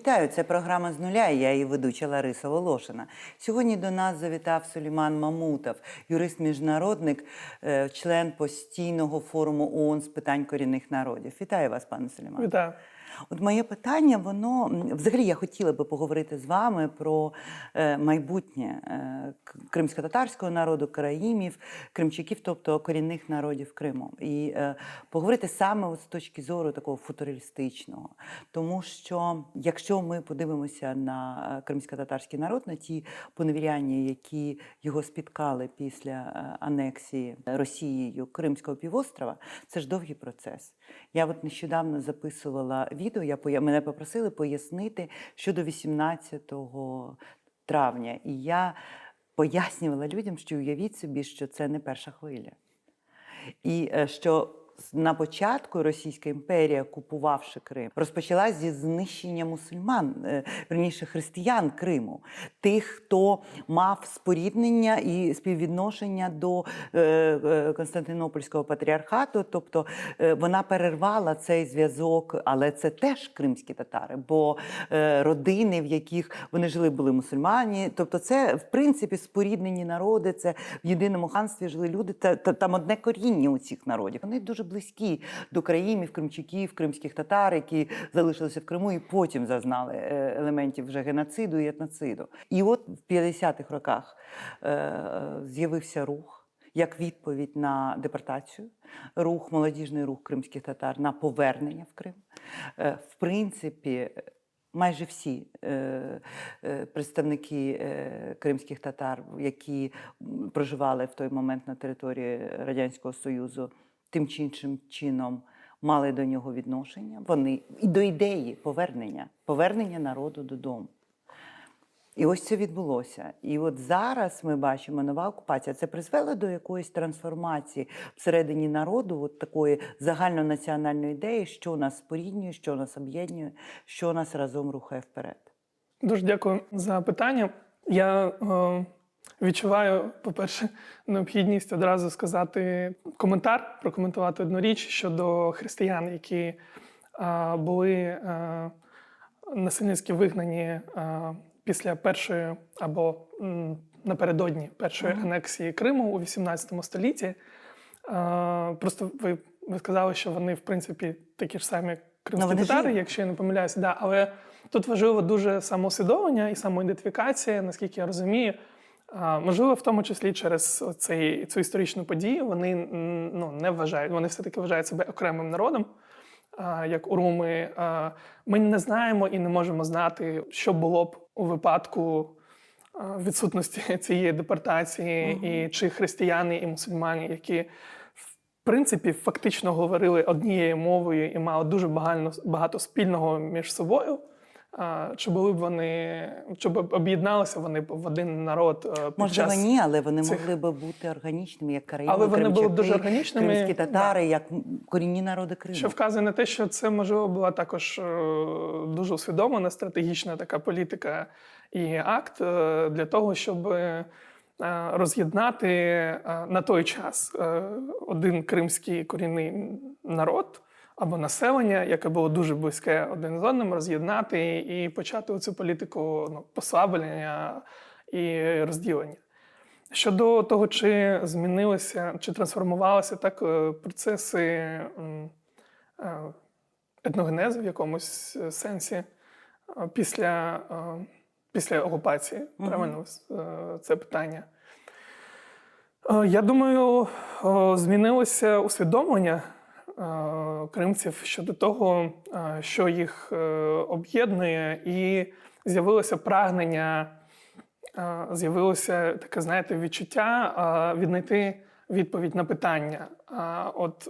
Вітаю, це програма з нуля. і Я її ведуча Лариса Волошина. Сьогодні до нас завітав Суліман Мамутов, юрист-міжнародник, е, член постійного форуму ООН з питань корінних народів. Вітаю вас, пане Суліман. Вітаю. От моє питання, воно взагалі я хотіла би поговорити з вами про е, майбутнє е, кримсько-татарського народу, країмів, кримчаків, тобто корінних народів Криму. І е, поговорити саме от з точки зору такого футуристичного. Тому що якщо ми подивимося на кримсько-татарський народ, на ті поневіряння, які його спіткали після анексії Росією Кримського півострова, це ж довгий процес. Я от нещодавно записувала відео, я мене попросили пояснити щодо 18 травня. І я пояснювала людям, що уявіть собі, що це не перша хвиля. І е, що на початку Російська імперія, купувавши Крим, розпочала зі знищення мусульман, е, верніше християн Криму, тих, хто мав споріднення і співвідношення до е, е, Константинопольського патріархату. Тобто вона перервала цей зв'язок, але це теж кримські татари, бо родини, в яких вони жили, були мусульмані. Тобто, це в принципі споріднені народи. Це в єдиному ханстві жили люди. Та, та там одне коріння у цих народів. Вони дуже близькі до країмів, кримчаків, кримських татар, які залишилися в Криму і потім зазнали е, елементів вже геноциду і етноциду. І от в 50-х роках е, з'явився рух. Як відповідь на депортацію, рух, молодіжний рух кримських татар на повернення в Крим. Е, В принципі, майже всі представники кримських татар, які проживали в той момент на території Радянського Союзу, тим чи іншим чином мали до нього відношення. Вони і до ідеї повернення, повернення народу додому. І ось це відбулося. І от зараз ми бачимо нова окупація. Це призвело до якоїсь трансформації всередині народу, от такої загальнонаціональної ідеї, що нас споріднює, що нас об'єднує, що нас разом рухає вперед. Дуже дякую за питання. Я е, відчуваю, по-перше, необхідність одразу сказати коментар, прокоментувати одну річ щодо християн, які е, були е, насильницьки вигнані е, після першої або м, напередодні першої анексії Криму у 18 столітті. Е, просто ви, ви сказали, що вони, в принципі, такі ж самі кримські татари, якщо я не помиляюся, да, але тут важливо дуже самоусвідомлення і самоідентифікація, наскільки я розумію. Можливо, в тому числі через цей, цю історичну подію вони ну, не вважають, вони все-таки вважають себе окремим народом, як уруми. Ми не знаємо і не можемо знати, що було б у випадку відсутності цієї депортації, і чи християни і мусульмани, які в принципі фактично говорили однією мовою і мали дуже багато спільного між собою. Чи були б вони, чи б об'єдналися вони в один народ е, під Можливо, час ні, але вони цих- могли би бути органічними, як країни, Але вони були б дуже органічними, кримські татари, як корінні народи Криму. Що вказує на те, що це можливо була також е, дуже усвідомлена стратегічна така політика і акт е, для того, щоб роз'єднати на той час один кримський корінний народ або населення, яке було дуже близьке один з одним, роз'єднати і почати цю політику ну, послаблення і розділення. Щодо того, чи змінилися, чи трансформувалися так е, процеси е, етногенезу в якомусь сенсі е, після, після окупації, правильно це питання. Я думаю, змінилося усвідомлення кримців щодо того, е, що їх е, об'єднує, і з'явилося прагнення е, з'явилося таке, знаєте, відчуття е, віднайти відповідь на питання. От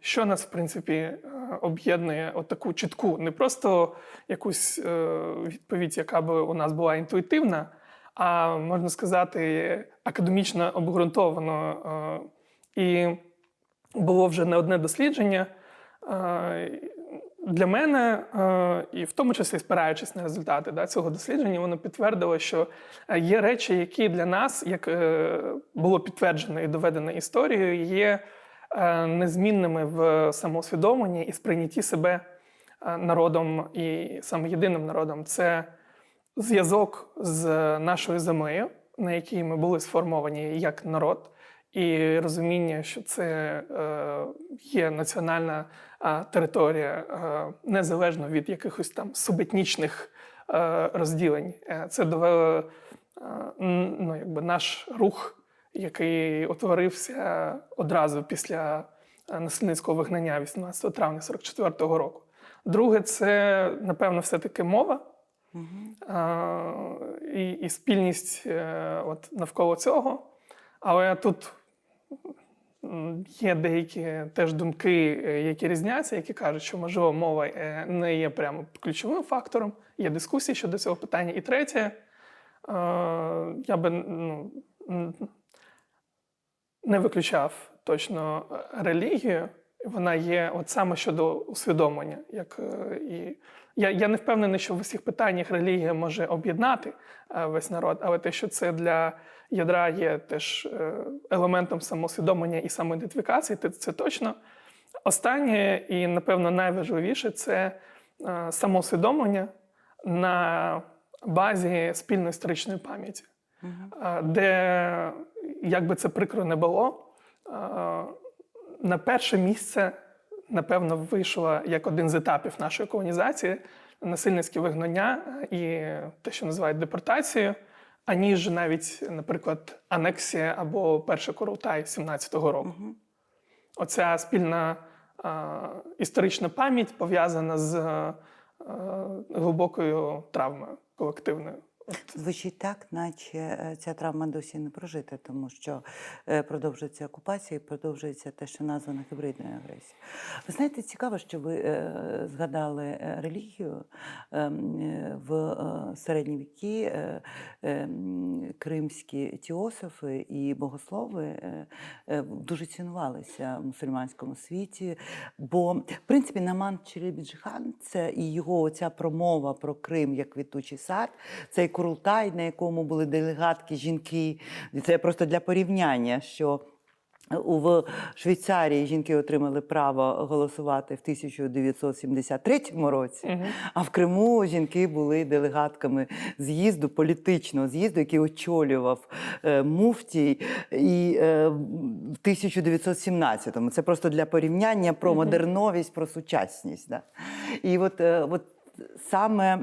що нас, в принципі, е, об'єднує от таку чітку, не просто якусь е, відповідь, яка би у нас була інтуїтивна, а можна сказати, академічно обґрунтовано. Е, і було вже не одне дослідження. Для мене, і в тому числі спираючись на результати да, цього дослідження, воно підтвердило, що е, є речі, які для нас, як е, було підтверджено і доведено історією, є е, незмінними в самоусвідомленні і сприйнятті себе народом і саме єдиним народом це зв'язок з нашою землею, на якій ми були сформовані як народ, і розуміння, що це е, є національна територія, е, незалежно від якихось там субетнічних е, розділень. Це довело ну, якби наш рух, який утворився одразу після насильницького вигнання 18 травня 44-го року. Друге, це напевно все-таки мова е, і, і спільність от, навколо цього. Але тут є деякі теж думки, е, які різняться, які кажуть, що можливо мова е, не є прямо ключовим фактором. Є дискусії щодо цього питання. І третє, е, я би ну, не виключав точно релігію. Вона є от саме щодо усвідомлення. Як, і я, я не впевнений, що в усіх питаннях релігія може об'єднати весь народ, але те, що це для ядра є теж е, елементом самоусвідомлення і самоідентифікації, це, точно. Останнє і, напевно, найважливіше це е, самоусвідомлення на базі спільної історичної пам'яті, е, де, як би це прикро не було, е, на перше місце, напевно, вийшло як один з етапів нашої колонізації насильницьке вигнання і те, що називають депортацією, аніж навіть, наприклад, анексія або перша Курултай 17-го року. Оця спільна е, історична пам'ять пов'язана з е, глибокою травмою колективною. Звучить так, наче е, ця травма досі не прожита, тому що е, продовжується окупація і продовжується те, що названо гібридною агресією. Ви знаєте, цікаво, що ви е, згадали релігію Ем, в середні віки. е, е, м, Кримські теософи і богослови дуже цінувалися в мусульманському світі. Бо, в принципі, Наман Челебіджхан це і його ця промова про Крим як квітучий сад, цей курултай, на якому були делегатки жінки. Це просто для порівняння, що в Швейцарії жінки отримали право голосувати в 1973 році, а в Криму жінки були делегатками з'їзду, політичного з'їзду, який очолював е, муфтій, і е, в 1917-му. Це просто для порівняння про модерновість, про сучасність. Да? І от, е, от саме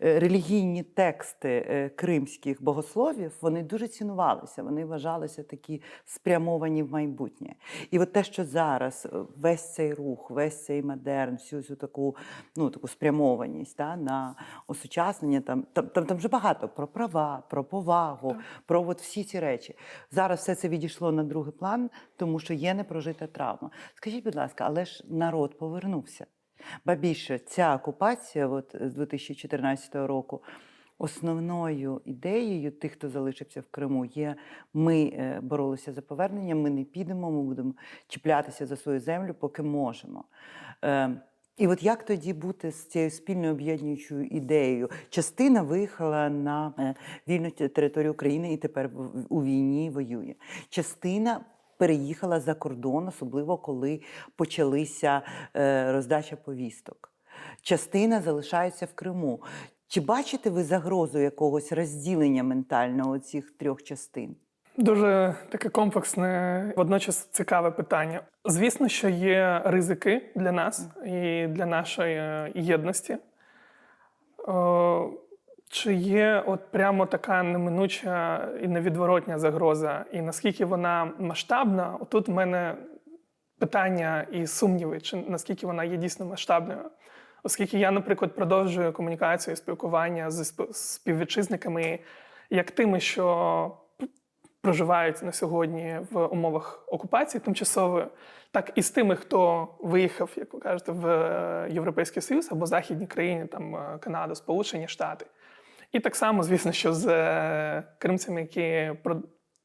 е, релігійні тексти е, кримських богословів вони дуже цінувалися, вони вважалися такі спрямовані в майбутнє. І от те, що зараз е, весь цей рух, весь цей модерн, всю цю таку, ну, таку спрямованість да, на осучаснення, там, там, там, там вже багато про права, про повагу, про от всі ці речі. Зараз все це відійшло на другий план, тому що є непрожита травма. Скажіть, будь ласка, але ж народ повернувся. Ба більше, ця окупація от, з 2014 року. Основною ідеєю тих, хто залишився в Криму, є ми е, боролися за повернення, ми не підемо, ми будемо чіплятися за свою землю, поки можемо. Е, і от як тоді бути з цією спільною об'єднуючою ідеєю? Частина виїхала на е, вільну територію України і тепер у війні воює. Частина переїхала за кордон, особливо коли почалися е, роздача повісток. Частина залишається в Криму. Чи бачите ви загрозу якогось розділення ментального цих трьох частин? Дуже таке комплексне, водночас цікаве питання. Звісно, що є ризики для нас і для нашої е, єдності. Чи є от прямо така неминуча і невідворотня загроза, і наскільки вона масштабна? Тут в мене питання і сумніви, чи наскільки вона є дійсно масштабною. Оскільки я, наприклад, продовжую комунікацію, спілкування з співвітчизниками, як тими, що проживають на сьогодні в умовах окупації тимчасової, так і з тими, хто виїхав, як ви кажете, в Європейський Союз або західні країни, там е, Канада, Сполучені Штати. І так само, звісно, що з е, кримцями, які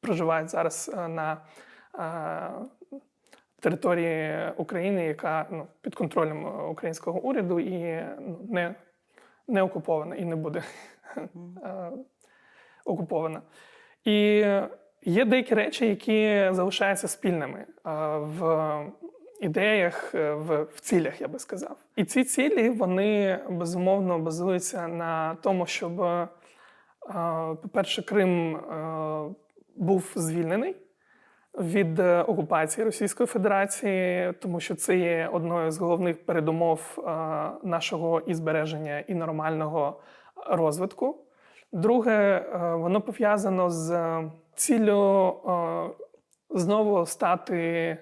проживають зараз е, на е, території України, яка ну, під контролем українського уряду і ну, не, не окупована і не буде окупована. І є деякі речі, які залишаються спільними. В ідеях, е, в, цілях, я би сказав. І ці цілі вони безумовно базуються на тому, щоб, е, по-перше, Крим е, був звільнений від окупації Російської Федерації, тому що це є одною з головних передумов нашого і збереження і нормального розвитку. Друге, воно пов'язано з ціллю знову стати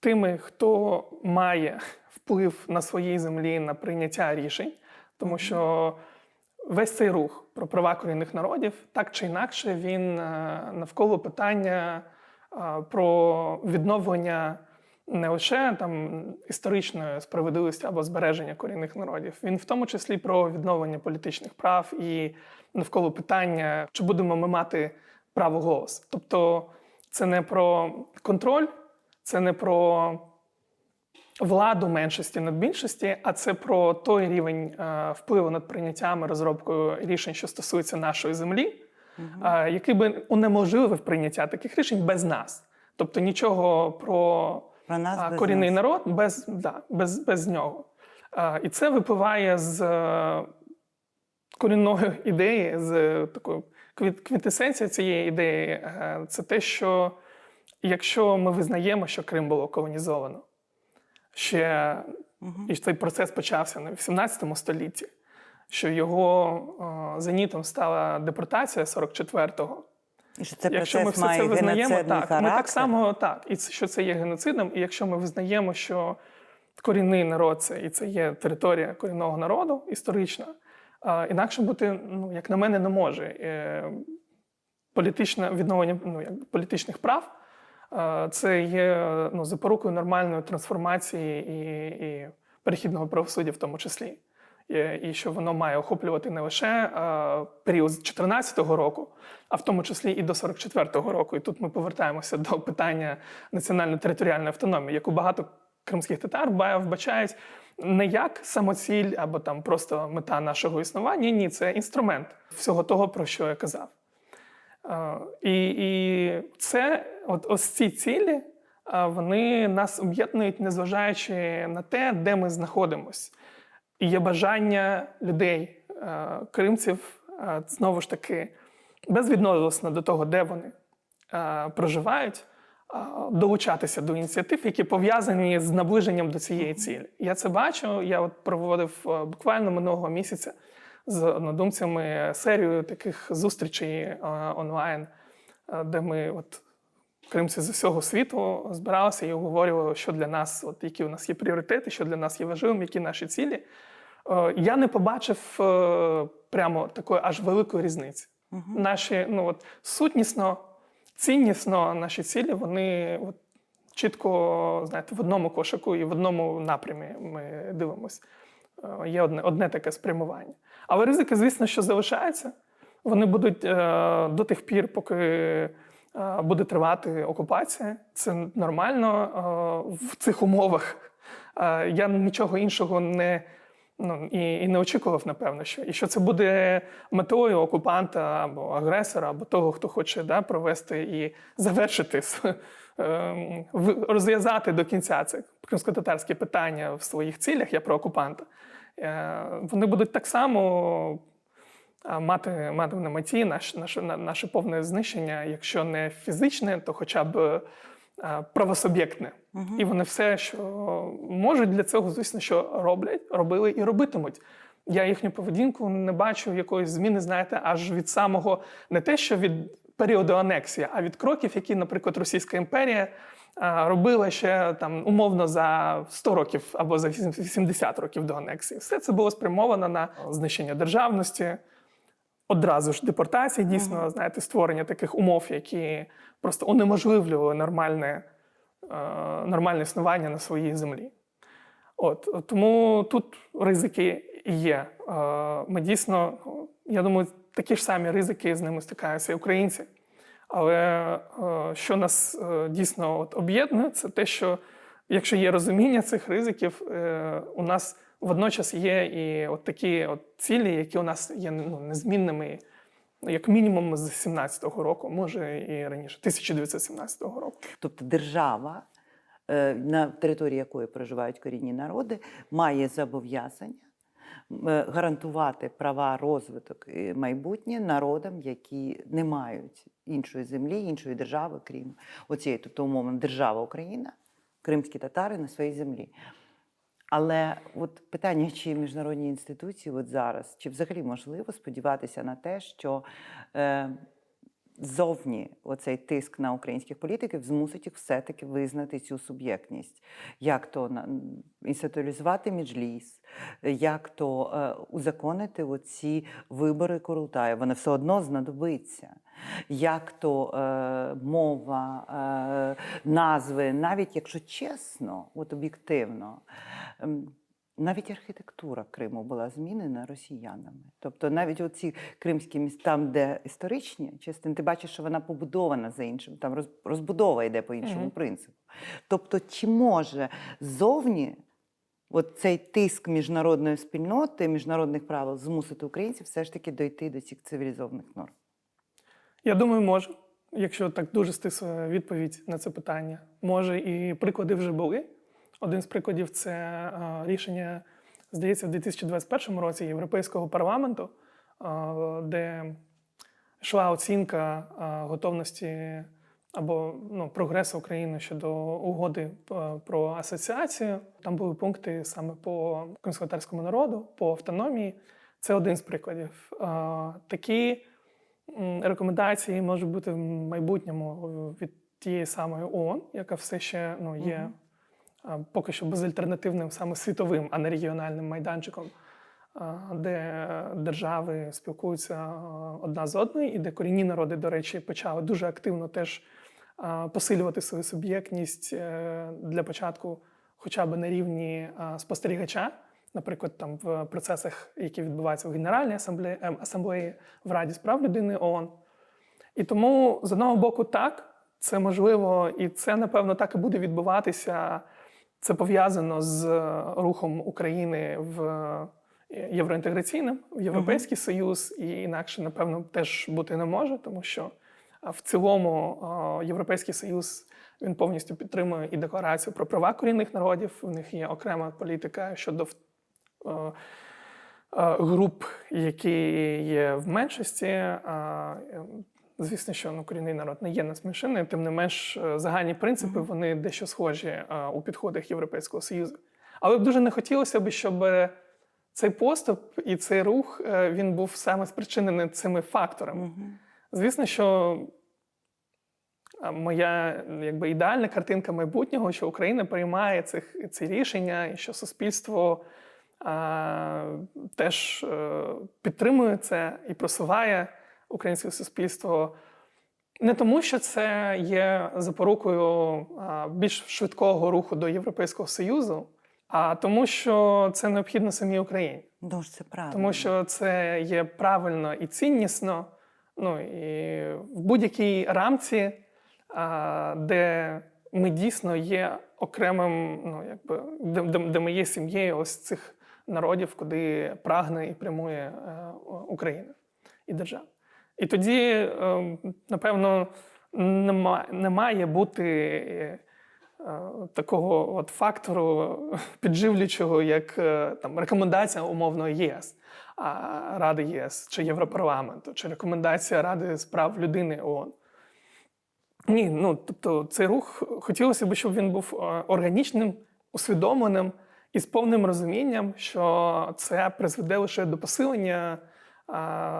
тими, хто має вплив на своїй землі на прийняття рішень, тому що весь цей рух про права корінних народів так чи інакше він е, навколо питання е, про відновлення не лише там історичної справедливості або збереження корінних народів, він в тому числі про відновлення політичних прав і навколо питання, чи будемо ми мати право голосу. Тобто це не про контроль, це не про владу меншості над більшості, а це про той рівень е, впливу над прийняттям і розробкою рішень, що стосується нашої землі, е, який би унеможливив прийняття таких рішень без нас. Тобто нічого про Про нас а, без корінний нас. народ без, да, без, без нього. І це випливає з е, корінної ідеї, з е, такої квінтесенція цієї ідеї. е, Це те, що якщо ми визнаємо, що Крим було колонізовано, ще і цей процес почався в 17 столітті, що його е, зенітом стала депортація 44-го. І що це Якщо ми все це визнаємо, так характер. ми так само так, і що це є геноцидом. І якщо ми визнаємо, що корінний народ це і це є територія корінного народу історична, інакше бути, ну як на мене, не може. Е, Політичне відновлення ну, як, політичних прав це є ну, запорукою нормальної трансформації і, і перехідного правосуддя в тому числі. І, і що воно має охоплювати не лише е, період з 14-го року, а в тому числі і до 44-го року. І тут ми повертаємося до питання національно-територіальної автономії, яку багато кримських татар вбачають не як самоціль або там просто мета нашого існування. Ні, це інструмент всього того, про що я казав. Е, І, і це, от ось ці цілі, е, вони нас об'єднують, незважаючи на те, де ми знаходимось. І є бажання людей, е, кримців, знову ж таки, безвідносно до того, де вони проживають, долучатися до ініціатив, які пов'язані з наближенням до цієї цілі. Я це бачу. Я от проводив е, буквально минулого місяця з однодумцями серію таких зустрічей е, онлайн, е, де ми от кримці з усього світу збиралися і обговорювали, що для нас, от які у нас є пріоритети, що для нас є важливим, які наші цілі. Я не побачив прямо такої аж великої різниці. Наші, ну от сутнісно, ціннісно, наші цілі, вони от, чітко, знаєте, в одному кошику і в одному напрямі ми дивимося. Е, Є одне, одне таке спрямування. Але ризики, звісно, що залишаються. Вони будуть е, до тих пір, поки е, буде тривати окупація. Це нормально е, в цих умовах. Е, я нічого іншого не. Ну, і, і не очікував, напевно, що. І що це буде метою окупанта або агресора, або того, хто хоче да, провести і завершити, в- розв'язати до кінця це кримсько-татарське питання в своїх цілях, я про окупанта. Е, Вони будуть так само мати, мати на меті наш, наше, наше повне знищення, якщо не фізичне, то хоча б а, правосуб'єктне. І вони все, що можуть для цього, звісно, що роблять, робили і робитимуть. Я їхню поведінку не бачу якоїсь зміни, знаєте, аж від самого не те, що від періоду анексії, а від кроків, які, наприклад, Російська імперія робила ще там умовно за 100 років або за 80 років до анексії. Все це було спрямовано на знищення державності, одразу ж депортації, дійсно, знаєте, створення таких умов, які просто унеможливлювали нормальне, нормальне існування на своїй землі. От тому тут ризики є. Е, Ми дійсно, ну, я думаю, такі ж самі ризики з ними стикаються і українці. Але е, що нас е, дійсно от об'єднує, це те, що якщо є розуміння цих ризиків, е, у нас водночас є і от такі от цілі, які у нас є ну, незмінними як мінімум з 17-го року, може і раніше, 1917 року. Тобто держава, е, на території якої проживають корінні народи, має зобов'язання е, гарантувати права, розвиток і майбутнє народам, які не мають іншої землі, іншої держави, крім оцієї, тобто умовно, держава Україна, кримські татари на своїй землі. Але от питання, чи міжнародні інституції от зараз, чи взагалі можливо сподіватися на те, що е, зовні оцей тиск на українських політиків змусить їх все-таки визнати цю суб'єктність, як то інституалізувати міжліс, як то е, узаконити оці вибори Курултаю, вони все одно знадобиться. Як то е, мова, е, назви, навіть якщо чесно, от об'єктивно, навіть архітектура Криму була змінена росіянами. Тобто навіть оці кримські міста, де історичні частини, ти бачиш, що вона побудована за іншим, там роз- розбудова йде по іншому Мгм. принципу. Тобто, чи може ззовні от цей тиск міжнародної спільноти, міжнародних правил змусити українців все ж таки дойти до цих цивілізованих норм? Я думаю, може. Якщо так дуже стисла відповідь на це питання, може і приклади вже були. Один з прикладів це е, рішення, здається, в 2021 році Європейського парламенту, е, де йшла оцінка е, готовності або ну, прогресу України щодо угоди про асоціацію. Там були пункти саме по кримськотарському народу, по автономії. Це один з прикладів. Такі рекомендації можуть бути в майбутньому від тієї самої ООН, яка все ще ну, є поки що безальтернативним саме світовим, а не регіональним майданчиком, де держави спілкуються одна з одною, і де корінні народи, до речі, почали дуже активно теж посилювати свою суб'єктність е, для початку, хоча б на рівні спостерігача. Наприклад, там в процесах, які відбуваються в Генеральній асамблеї, ем, асамблеї в Раді з прав людини ООН. І тому, з одного боку, так, це можливо, і це, напевно, так і буде відбуватися. Це пов'язано з е, рухом України в е, євроінтеграційним, в Європейський Союз, і інакше, напевно, теж бути не може, тому що в цілому Європейський Союз він повністю підтримує і декларацію про права корінних народів. У них є окрема політика щодо е, е, груп, які є в меншості. Звісно, що ну, корінний народ не є нацменшиною, тим не менш е, загальні принципи вони дещо схожі е, у підходах Європейського Союзу. Але б дуже не хотілося б, щоб цей поступ і цей рух е, він був саме спричинений цими факторами. Звісно, що моя якби ідеальна картинка майбутнього, що Україна приймає цих, ці рішення, і що суспільство а, теж підтримує це і просуває українське суспільство. Не тому, що це є запорукою більш швидкого руху до Європейського Союзу, а тому, що це необхідно самій Україні. Ну ж це правильно. Тому що це є правильно і ціннісно, ну і в будь-якій рамці, де ми дійсно є окремим, ну якби де, де, де ми є сім'єю ось цих народів, куди прагне і прямує е, Україна і держава. І тоді, е, напевно, не має бути е, такого от фактору підживлюючого, як е, там рекомендація умовно ЄС, Ради ЄС чи Європарламенту, чи рекомендація Ради з прав людини ООН. Ні, ну тобто цей рух хотілося б, щоб він був е, органічним, усвідомленим і з повним розумінням, що це призведе лише до посилення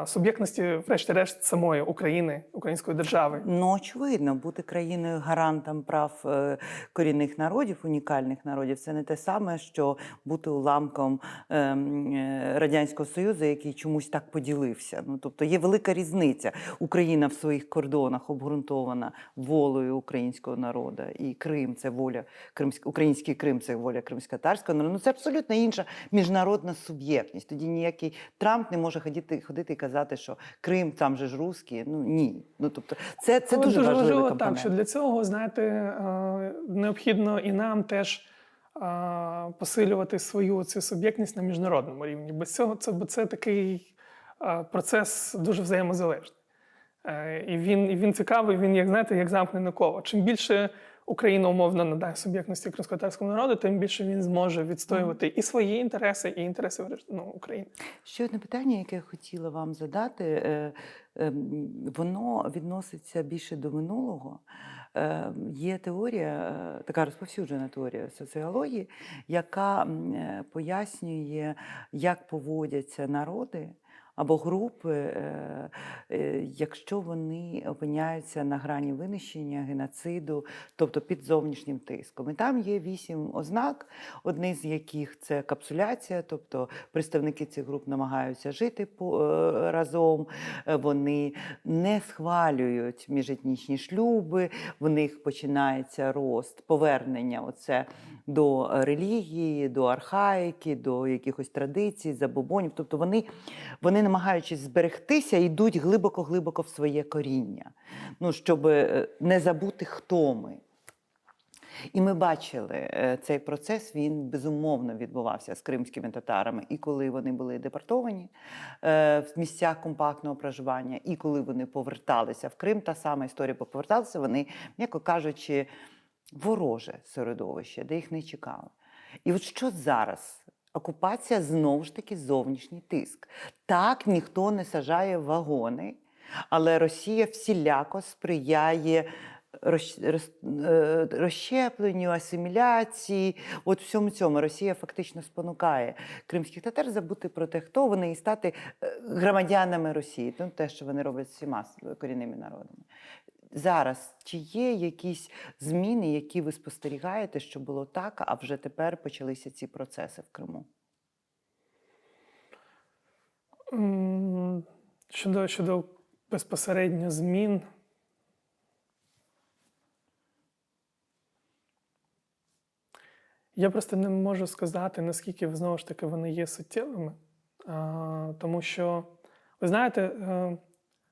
суб'єктності, врешті-решт, самої України, української держави. Ну, очевидно, бути країною гарантом прав е, корінних народів, унікальних народів, це не те саме, що бути уламком ем, е, Радянського Союзу, який чомусь так поділився. Ну, тобто є велика різниця. Україна в своїх кордонах обґрунтована волею українського народу, і Крим це воля кримськ... український Крим це воля кримсько-татарського народу. Ну, це абсолютно інша міжнародна суб'єктність. Тоді ніякий Трамп не може ходити, ходити і казати, що Крим там же ж русський. Ну ні. Ну тобто, це, це Але дуже, важливий важливо компонент. так, що для цього, знаєте, е, необхідно і нам теж е, посилювати свою цю суб'єктність на міжнародному рівні. Без цього це, бо це такий е, процес дуже взаємозалежний. І він, і він цікавий, він, як знаєте, як замкнене коло. Чим більше Україна умовно надає суб'єктності кримськотарському народу, тим більше він зможе відстоювати і свої інтереси, і інтереси ну, України. Ще одне питання, яке я хотіла вам задати, е, ем, воно відноситься більше до минулого. Е, Є теорія, е, така розповсюджена теорія соціології, яка пояснює, як поводяться народи. Або групи, е, е, якщо вони опиняються на грані винищення, геноциду, тобто під зовнішнім тиском. І там є вісім ознак, одні з яких це капсуляція, тобто представники цих груп намагаються жити е, разом, вони не схвалюють міжетнічні шлюби, в них починається рост, повернення оце до релігії, до архаїки, до якихось традицій, забобонів. Тобто вони, вони намагаючись зберегтися, йдуть глибоко-глибоко в своє коріння, ну, щоб е, не забути, хто ми. І ми бачили е, цей процес, він безумовно відбувався з кримськими татарами, і коли вони були депортовані е, в місцях компактного проживання, і коли вони поверталися в Крим, та сама історія, бо вони, м'яко кажучи, вороже середовище, де їх не чекали. І от що зараз? Окупація знову ж таки зовнішній тиск. Так ніхто не сажає вагони, але Росія всіляко сприяє е, розщепленню, асиміляції. От всьому цьому Росія фактично спонукає кримських татар забути про те, хто вони і стати е, громадянами Росії. Ну, те, що вони роблять з всіма корінними народами. Зараз чи є якісь зміни, які ви спостерігаєте, що було так, а вже тепер почалися ці процеси в Криму? Щодо, щодо безпосередньо змін. Я просто не можу сказати, наскільки знову ж таки вони є суттєвими. Тому що, ви знаєте, е,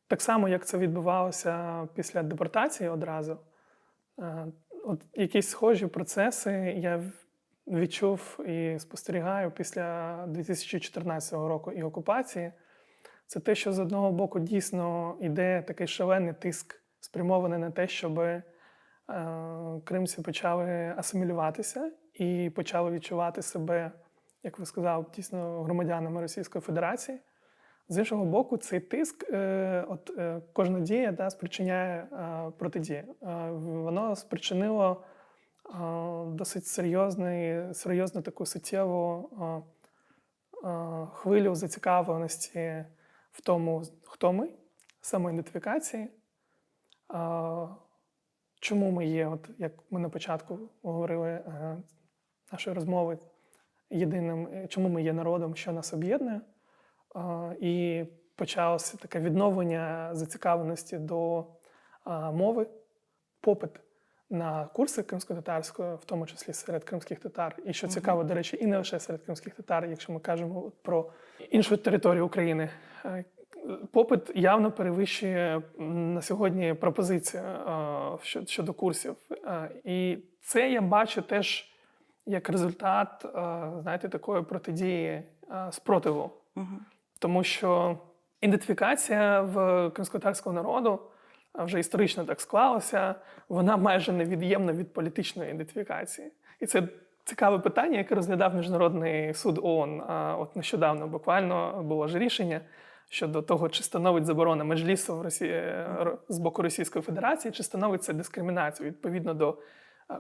так само, як це відбувалося після депортації одразу, е, от якісь схожі процеси я відчув і спостерігаю після 2014 року і окупації. Це те, що з одного боку дійсно йде такий шалений тиск, спрямований на те, щоб е, кримці почали асимілюватися і почали відчувати себе, як ви сказали, дійсно громадянами Російської Федерації. З іншого боку, цей тиск, е, от е, кожна дія да, спричиняє е, протидію. Е, воно спричинило досить серйозний, серйозну таку суттєву хвилю зацікавленості в тому, хто ми, самоідентифікації. Чому ми є, от як ми на початку говорили нашої розмови, єдиним, чому ми є народом, що нас об'єднує. І почалося таке відновлення зацікавленості до мови, попит на курси кримсько-татарської, в тому числі серед кримських татар. І що цікаво, до речі, і не лише серед кримських татар, якщо ми кажемо про іншу територію України. Е, Попит явно перевищує на сьогодні пропозицію е, щодо, курсів. Е, І це я бачу теж як результат, знаєте, такої протидії спротиву. Тому що ідентифікація в кримськотарського народу вже історично так склалося, вона майже невід'ємна від політичної ідентифікації. І це цікаве питання, яке розглядав Міжнародний суд ООН. От нещодавно буквально було ж рішення щодо того, чи становить заборона меджлісу в Росії з боку Російської Федерації, чи становить це дискримінацію відповідно до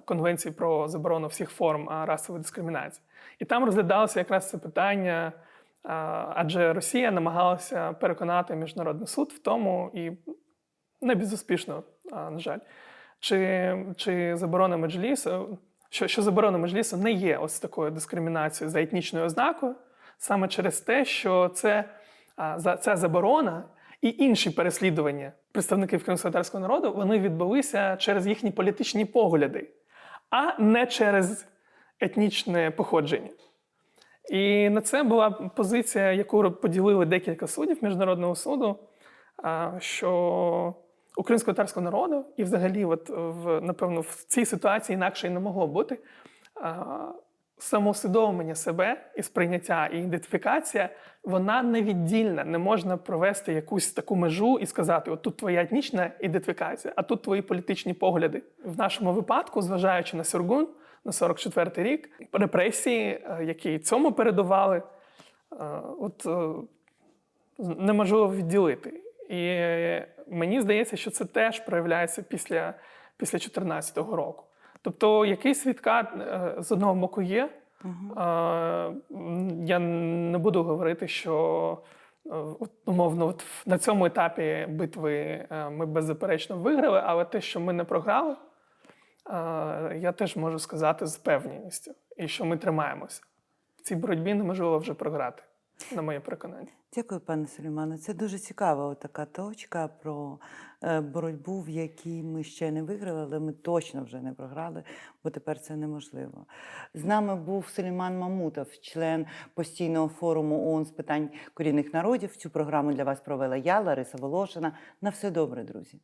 Конвенції про заборону всіх форм расової дискримінації. І там розглядалося якраз це питання. Адже Росія намагалася переконати міжнародний суд в тому, і не безуспішно, на жаль, чи, чи заборона меджлісу, що, що заборона меджлісу не є ось такою дискримінацією за етнічною ознакою, саме через те, що це, за, ця заборона і інші переслідування представників кримськотарського народу вони відбулися через їхні політичні погляди, а не через етнічне походження. І на це була позиція, яку поділили декілька суддів Міжнародного суду, що українського татарського народу, і взагалі, от в напевно, в цій ситуації інакше і не могло бути. самоусвідомлення себе і сприйняття і ідентифікація, вона невіддільна. Не можна провести якусь таку межу і сказати: от тут твоя етнічна ідентифікація, а тут твої політичні погляди. В нашому випадку, зважаючи на Сюргун, на 44-й рік, репресії, е, які цьому передували, е, от е, неможливо відділити. І мені здається, що це теж проявляється після, після 2014 року. Тобто якийсь відкат з одного боку є. М, Я не буду говорити, що от, умовно, от на цьому етапі битви ми беззаперечно виграли, але те, що ми не програли, я теж можу сказати з впевненістю, і що ми тримаємося. В цій боротьбі неможливо вже програти, на моє переконання. Дякую, пане Сулеймане. Це дуже цікава така точка про е, боротьбу, в якій ми ще не виграли, але ми точно вже не програли, бо тепер це неможливо. З нами був Сулейман Мамутов, член постійного форуму ООН з питань корінних народів. Цю програму для вас провела я, Лариса Волошина. На все добре, друзі.